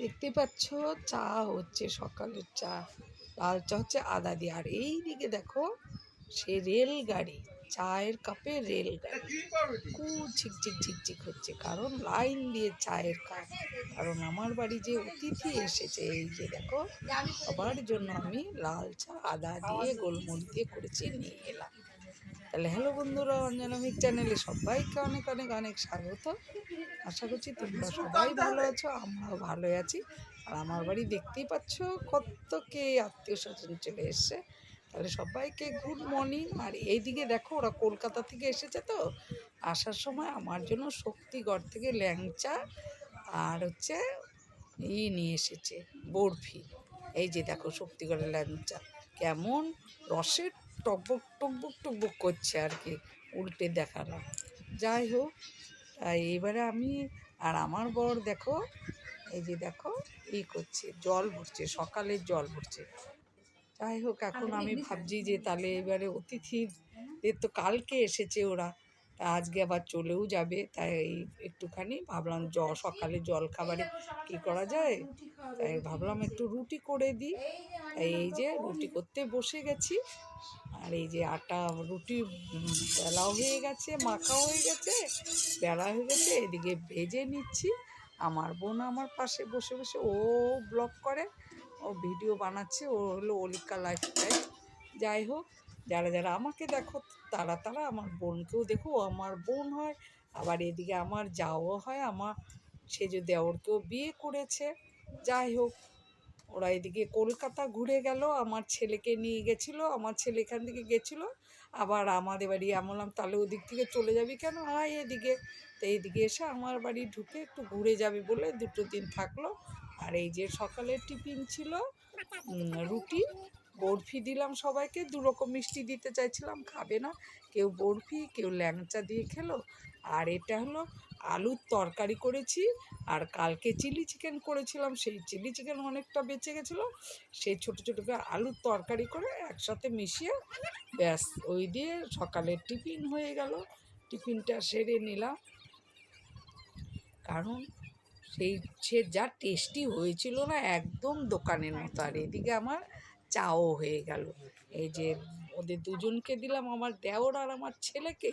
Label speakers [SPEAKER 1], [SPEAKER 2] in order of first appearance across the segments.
[SPEAKER 1] দেখতে পাচ্ছ, চা হচ্ছে সকালের চা। লাল চা হচ্ছে আদা দিয়ে। আর এই দিকে দেখো, সে রেলগাড়ি, চায়ের কাপে রেলগাড়ি। কু ঝিকঝিক ঝিকঝিক হচ্ছে, কারণ লাইন দিয়ে চায়ের কাপ। কারণ আমার বাড়ি যে অতিথি এসেছে, এই যে দেখো, সবার জন্য আমি লাল চা, আদা দিয়ে গোলমরিচ দিয়ে করেছি, নিয়ে এলাম। তাহলে হ্যালো বন্ধুরা, অঞ্জনামিক চ্যানেলে সবাইকে অনেক অনেক অনেক স্বাগত। আশা করছি তোমরা সবাই ভালো আছো, আমরাও ভালো আছি। আর আমার বাড়ি দেখতেই পাচ্ছ কত কে আত্মীয় স্বজন চলে এসছে। তাহলে সবাইকে গুড মর্নিং। আর এইদিকে দেখো, ওরা কলকাতা থেকে এসেছে তো। আসার সময় আমার জন্য শক্তিগড় থেকে ল্যাংচা আর হচ্ছে ই নিয়ে এসেছে, বরফি। এই যে দেখো শক্তিগড়ের ল্যাংচা, কেমন রসের টকবক টকবক টকবক করছে আর কি উল্টে দেখানো। যাই হোক তাই এবারে আমি আর আমার বর দেখো এই যে দেখো ই করছে জল ভরছে সকালে জল ভরছে। যাই হোক এখন আমি ভাবছি যে তাহলে এবারে অতিথিদের তো কালকে এসেছে ওরা। তা আজকে আবার চলেও যাবে তাই একটুখানি ভাবলাম জ সকালে জল খাবারে কী করা যায়? তাই ভাবলাম একটু রুটি করে দিই। তাই এই যে রুটি করতে বসে গেছি। আর এই যে আটা রুটি বেলাও হয়ে গেছে মাখাও হয়ে গেছে বেলা হয়ে গেছে এদিকে ভেজে নিচ্ছি। আমার বোন আমার পাশে বসে বসে ও ব্লগ করে ও ভিডিও বানাচ্ছে ও হলো অলিকা লাইফস্টাইল। যাই হোক যারা যারা আমাকে দেখো, তারা তারা আমার বোনকেও দেখো আমার বোন হয়, আবার এদিকে আমার যাও হয় আমার সে সেজো দেওরকেও বিয়ে করেছে, যাই হোক, ওরা এদিকে কলকাতা ঘুরে গেল, আমার ছেলেকে নিয়ে গেছিল, আমার ছেলে এখান থেকে গেছিল, আবার আমাদের বাড়ি, আমি বললাম, তাহলে ওদিক থেকে চলে যাবি কেন? আয় এদিকে। তো এইদিকে এসে আমার বাড়ি ঢুকে একটু ঘুরে যাবে বলে দুটো দিন থাকল, আর এই যে সকালের টিফিন ছিল রুটি, বরফি দিলাম সবাইকে দু রকম মিষ্টি দিতে চাইছিলাম, খাবে না। কেউ বরফি, কেউ ল্যাংচা দিয়ে খেলো। আর এটা হলো আলুর তরকারি করেছি, আর কালকে চিলি চিকেন করেছিলাম, সেই চিলি চিকেন অনেকটা বেঁচে গেছিল। সেই ছোটো ছোটো করে আলুর তরকারি করে একসাথে মিশিয়ে ব্যাস, ওই দিয়ে সকালের টিফিন হয়ে গেল। টিফিনটা সেরে নিলাম। কারণ সেই সে যা টেস্টি হয়েছিল না একদম দোকানের মতো। আর এদিকে আমার চাও হয়ে গেল। এই যে ওদের দুজনকে দিলাম আমার দেওর আর আমার ছেলেকে।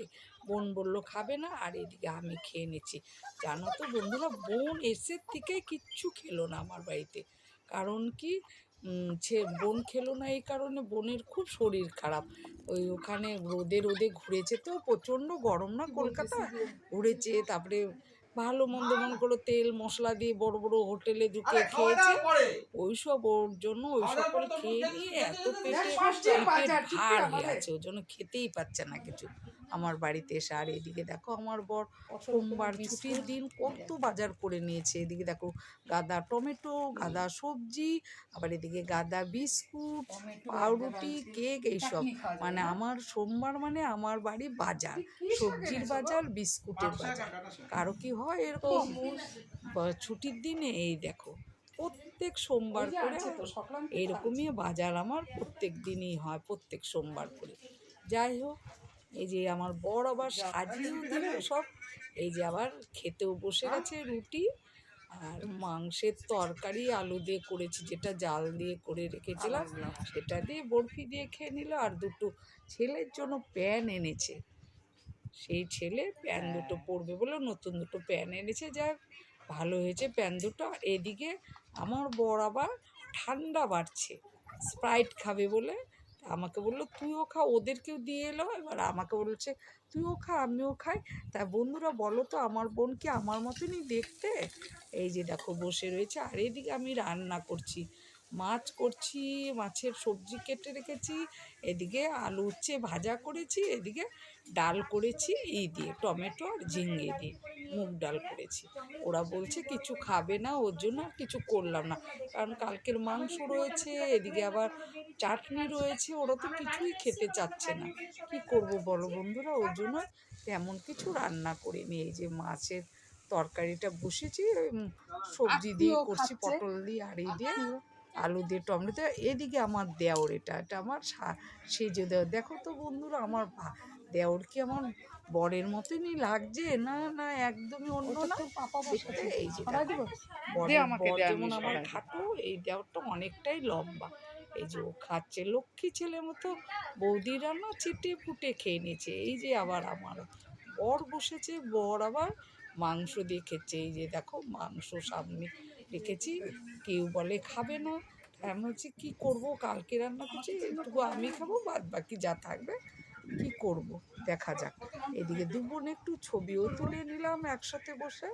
[SPEAKER 1] বোন বলল খাবে না? আর এদিকে আমি খেয়ে নিচ্ছি। জানো তো বন্ধুরা বোন এসে থেকে কিচ্ছু খেলো না আমার বাড়িতে। কারণ কি? সে বোন খেলো না এই কারণে বোনের খুব শরীর খারাপ। ওই ওখানে রোদে রোদে ঘুরেছে তো প্রচণ্ড গরম না কলকাতা? ঘুরেছে তারপরে ভালো মন্দ মন করে তেল মশলা দিয়ে বড় বড় হোটেলে ঢুকে খেয়েছে। ওইসব ওর জন্য ওইসব করে খেয়ে নিয়ে এত পেটে ভার হয়ে আছে ওর জন্য খেতেই পারছে না কিছু। আমার বাড়িতে এসে আর এদিকে দেখো আমার বর সোমবার ছুটির দিন কত বাজার করে নিয়েছে। এদিকে দেখো গাদা টমেটো গাদা সবজি আবার এদিকে গাদা বিস্কুট পাউরুটি কেক এইসব। মানে আমার সোমবার মানে আমার বাড়ি বাজার। সবজির বাজার বিস্কুটের বাজার। কারও কি হয় এরকম? ছুটির দিনে এই দেখো প্রত্যেক সোমবার করে এরকমই বাজার আমার প্রত্যেক দিনই হয় প্রত্যেক সোমবার করে। যাই হোক এই যে আমার বর আবার সাজিয়েও দিল সব। এই যে আবার খেতেও বসে গেছে রুটি আর মাংসের তরকারি আলু দিয়ে করেছি যেটা জাল দিয়ে করে রেখেছিলাম। সেটা দিয়ে বরফি দিয়ে খেয়ে নিল আর দুটো ছেলের জন্য প্যান এনেছে। সেই ছেলে প্যান দুটো পরবে বলে নতুন দুটো প্যান এনেছে। যাক ভালো হয়েছে প্যান দুটো। আর এদিকে আমার বর আবার ঠান্ডা বাড়ছে। স্প্রাইট খাবে বলে আমাকে বলল, তুইও খা। ওদেরকেও দিয়ে এলো, এবার আমাকে বলছে, তুইও খা, আমিও খাই। তা বন্ধুরা, বলো তো, আমার বোন কি আমার মতনই দেখতে? এই যে দেখো, বসে রয়েছে, আর এদিকে আমি রান্না করছি। মাছ করছি মাছের সবজি কেটে রেখেছি এদিকে আলু উচ্ছে ভাজা করেছি এদিকে ডাল করেছি এই দিয়ে টমেটো আর ঝিঙ্গে দিয়ে মুগ ডাল করেছি। ওরা বলছে কিছু খাবে না ওর জন্য আর কিছু করলাম না। কারণ কালকের মাংস রয়েছে এদিকে আবার চাটনি রয়েছে ওরা তো কিছুই খেতে চাচ্ছে না। কি করব বলো বন্ধুরা? ওর জন্য তেমন কিছু রান্না করিনি। এই যে মাছের তরকারিটা বসেছি সবজি দিয়ে করছি পটল দিয়ে আর এই দিয়ে আলু দিয়ে টমেটো এদিকে আমার দেওর এটা এটা আমার সা- সেজে দেওয়ার দেখো তো বন্ধুরা আমার দেওর কি আমার বরের মতনই লাগছে? না না একদমই অন্য না। দেখতে এই যে বর যেমন আমার। খাটো এই দেওয়ারটা অনেকটাই লম্বা। এই যে ও খাচ্ছে লক্ষ্মী ছেলে মতো বৌদিরা না চেটে ফুটে খেয়ে নিয়েছে। এই যে আবার আমার বর বসেছে বর আবার মাংস দিয়ে খেচ্ছে। এই যে দেখো মাংস সামনে রেখেছি কেউ বলে খাবে না। আমি বলছি কী করব? কালকে রান্না করছি এইটুকু আমি খাব বাদ বাকি যা থাকবে কি করব? দেখা যাক। এদিকে দু বোন একটু ছবিও তুলে নিলাম একসাথে বসে।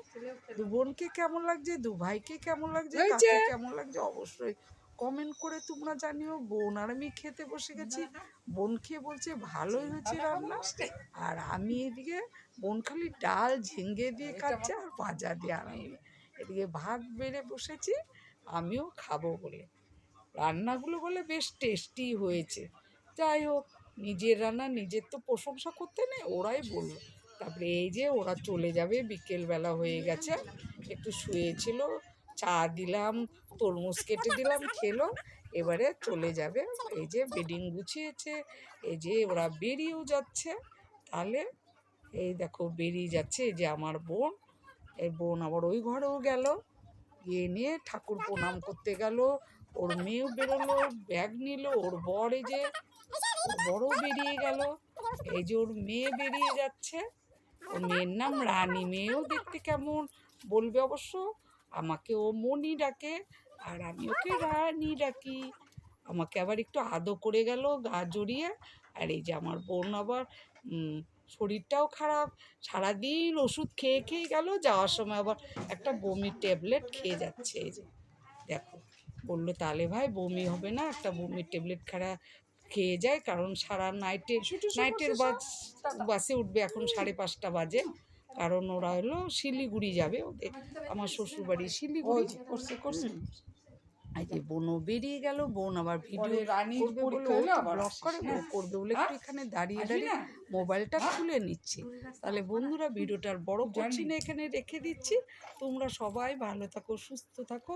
[SPEAKER 1] দু বোনকে কেমন লাগছে? দু ভাইকে কেমন লাগছে? কাকে কেমন লাগছে? অবশ্যই কমেন্ট করে তোমরা জানিও। বোন আর আমি খেতে বসে গেছি। বোন খেয়ে বলছে ভালোই হয়েছে রান্না। আর আমি এদিকে বোন খালি ডাল ঝিঙ্গে দিয়ে খাচ্ছে আর ভাজা দিয়ে আর আমি। এদিকে ভাত বেড়ে বসেছি, আমিও খাব বলে। রান্নাগুলো বলে বেশ টেস্টি হয়েছে। যাই হোক, নিজের রান্না নিজের তো প্রশংসা করতে নেই, ওরাই বলল। তারপরে এই যে ওরা চলে যাবে, বিকেলবেলা হয়ে গেছে, একটু শুয়েছিল, চা দিলাম, তরমুজ কেটে দিলাম, খেলো, এবারে চলে যাবে। এই যে বেডিং গুছিয়েছে, এই যে ওরা বেরিয়েও যাচ্ছে, তাহলে এই দেখো বেরিয়ে যাচ্ছে, এই যে আমার বোন এই বোন আবার ওই ঘরেও গেল। গিয়ে নিয়ে ঠাকুর প্রণাম করতে গেল। ওর মেয়েও বেরোলো, ব্যাগ নিল, ওর বর এই যে বড়ও বেরিয়ে গেল। এই যে ওর মেয়ে বেরিয়ে যাচ্ছে। ওর মেয়ের নাম রানী। মেয়েও দেখতে কেমন, বলবে অবশ্য, আমাকে ও মনি ডাকে আর আমি ওকে রানী ডাকি। আমাকে আবার একটু আদো করে গেল, গা জড়িয়ে। আর এই যে আমার বোন আবার শরীরটাও খারাপ সারাদিন ওষুধ খেয়ে খেয়ে গেল যাওয়ার সময় আবার একটা বমির ট্যাবলেট খেয়ে যাচ্ছে এই যে। দেখো বলল তাহলে ভাই বমি হবে না একটা বমির ট্যাবলেট খারা খেয়ে যায় কারণ সারা নাইটে নাইটের বাস বাসে উঠবে এখন সাড়ে পাঁচটা বাজে কারণ ওরা হলো শিলিগুড়ি যাবে ওদের আমার শ্বশুরবাড়ি শিলিগুড়ি।
[SPEAKER 2] করছে করছে।
[SPEAKER 1] এই যে বোনও বেরিয়ে গেল বোন আবার ভিডিও করবে করে ও
[SPEAKER 2] হ্যাঁ?
[SPEAKER 1] করবে বলে একটু এখানে দাঁড়িয়ে দাঁড়িয়ে মোবাইলটা খুলে নিচ্ছি। তাহলে বন্ধুরা ভিডিওটার বড় করছি না এখানে রেখে দিচ্ছি। তোমরা সবাই ভালো থাকো সুস্থ থাকো।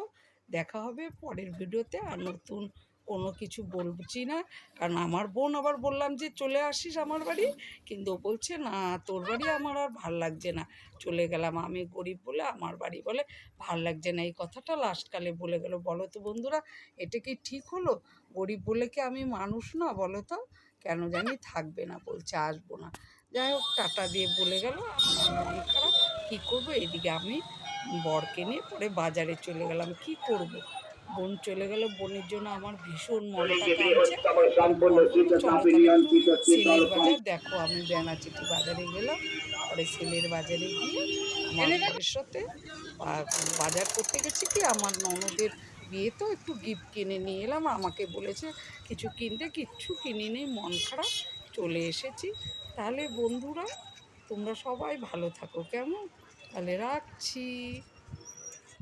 [SPEAKER 1] দেখা হবে পরের ভিডিওতে আর নতুন কোনো কিছু বলছি না। কারণ আমার বোন আবার বললাম যে, চলে আসিস আমার বাড়ি? কিন্তু বলছে, না, তোর বাড়ি আমার আর ভালো লাগছে না। চলে গেলাম আমি গরিব বলে, আমার বাড়ি বলে, ভালো লাগছে না। এই কথাটা লাস্টকালে বলে গেল। বলো তো বন্ধুরা, এটা কি ঠিক হলো? গরিব বলে কি আমি মানুষ না, বলো তো? কেন জানি থাকবে না, বলছে, আসব না। যাই হোক, টাটা দিয়ে বলে গেল। মন খারাপ। কী করব? এদিকে আমি বরকে নিয়ে পরে বাজারে চলে গেলাম। কি করব? বোন চলে গেল বোনের জন্য আমার ভীষণ মনটা সেলের বাজার দেখো আমি বেনাচিটি বাজারে গেলাম পরে সেলের বাজারে গিয়ে আমার সাথে বাজার করতে গেছি কি আমার ননদের বিয়ে তো একটু গিফট কিনে নিয়ে এলাম আমাকে বলেছে কিছু কিনতে কিচ্ছু কিনে নেই মন খারাপ চলে এসেছি। তাহলে বন্ধুরা তোমরা সবাই ভালো থাকো কেমন? তাহলে রাখছি।